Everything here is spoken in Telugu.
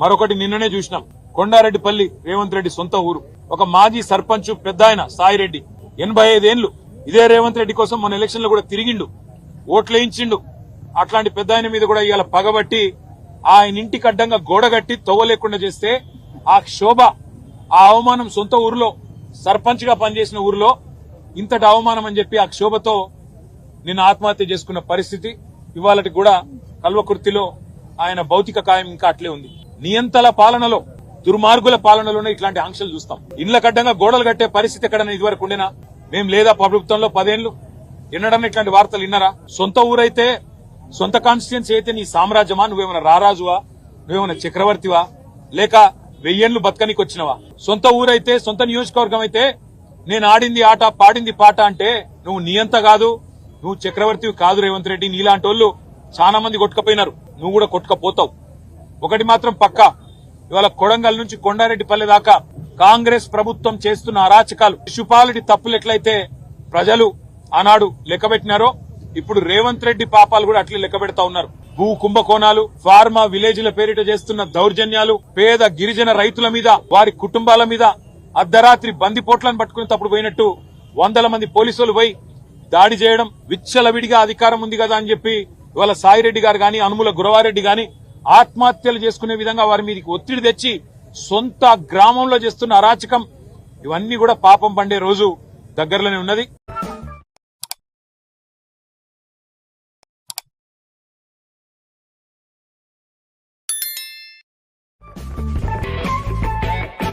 మరొకటి నిన్ననే చూసినాం. కొండారెడ్డిపల్లి రేవంత్ రెడ్డి సొంత ఊరు. ఒక మాజీ సర్పంచ్ పెద్ద ఆయన సాయిరెడ్డి. ఎనభై ఐదేళ్ళు ఇదే రేవంత్ రెడ్డి కోసం మన ఎలక్షన్లో కూడా తిరిగిండు. ఓట్లేయించిండు అట్లాంటి పెద్ద ఆయన మీద కూడా ఇవాళ పగబట్టి ఆయన ఇంటికి అడ్డంగా గోడ కట్టి తొవ్వలేకుండా చేస్తే ఆ క్షోభ ఆ అవమానం సొంత ఊరిలో సర్పంచ్గా పనిచేసిన ఊరిలో ఇంతటి అవమానం అని చెప్పి ఆ క్షోభతో నిన్న ఆత్మహత్య చేసుకున్న పరిస్థితి ఇవాళటి కూడా కల్వకుర్తిలో ఆయన భౌతిక కాయం ఇంకా అట్లే ఉంది. నియంతల పాలనలో దుర్మార్గుల పాలనలోనే ఇట్లాంటి ఆంక్షలు చూస్తాం. ఇండ్ల కడ్డంగా గోడలు కట్టే పరిస్థితి ఎక్కడైనా ఇదివరకు ఉండేనా? మేం లేదా ప్రభుత్వంలో పదేళ్ళు వినడం ఇట్లాంటి వార్తలు విన్నారా? సొంత ఊరైతే సొంత కాన్స్టిట్యున్సీ అయితే నీ సామ్రాజ్యమా? నువ్వేమైనా రారాజువా? నువ్వేమైనా చక్రవర్తివా? లేక వెయ్యేళ్ళు బతకనికి వచ్చినవా? సొంత ఊరైతే సొంత నియోజకవర్గం అయితే నేను ఆడింది ఆట పాడింది పాట అంటే నువ్వు నియంత కాదు నువ్వు చక్రవర్తివి కాదు రేవంత్ రెడ్డి. నీలాంటి వాళ్ళు చాలా మంది కొట్టుకపోయినారు. నువ్వు కూడా కొట్టుకపోతావు. ఒకటి మాత్రం పక్క. ఇవాళ కొడంగల్ నుంచి కొండారెడ్డిపల్లి దాకా కాంగ్రెస్ ప్రభుత్వం చేస్తున్న అరాచకాలు. శిశుపాలుడి తప్పులు ఎట్లయితే ప్రజలు ఆనాడు లెక్కబెట్టినారో ఇప్పుడు రేవంత్ రెడ్డి పాపాలు కూడా అట్లే లెక్క పెడతా ఉన్నారు. భూ కుంభకోణాలు ఫార్మా విలేజ్ల పేరిట చేస్తున్న దౌర్జన్యాలు పేద గిరిజన రైతుల మీద వారి కుటుంబాల మీద అర్ధరాత్రి బందిపోట్లను పట్టుకుని తప్పుడు పోయినట్టు వందల మంది పోలీసులు పోయి దాడి చేయడం విచ్చలవిడిగా అధికారం ఉంది కదా అని చెప్పి ఇవాళ సాయిరెడ్డి గారు గాని అనుముల గురవారెడ్డి గాని ఆత్మహత్యలు చేసుకునే విధంగా వారి మీదకి ఒత్తిడి తెచ్చి సొంత గ్రామంలో చేస్తున్న అరాచకం ఇవన్నీ కూడా పాపం పండే రోజు దగ్గరలోనే ఉన్నది.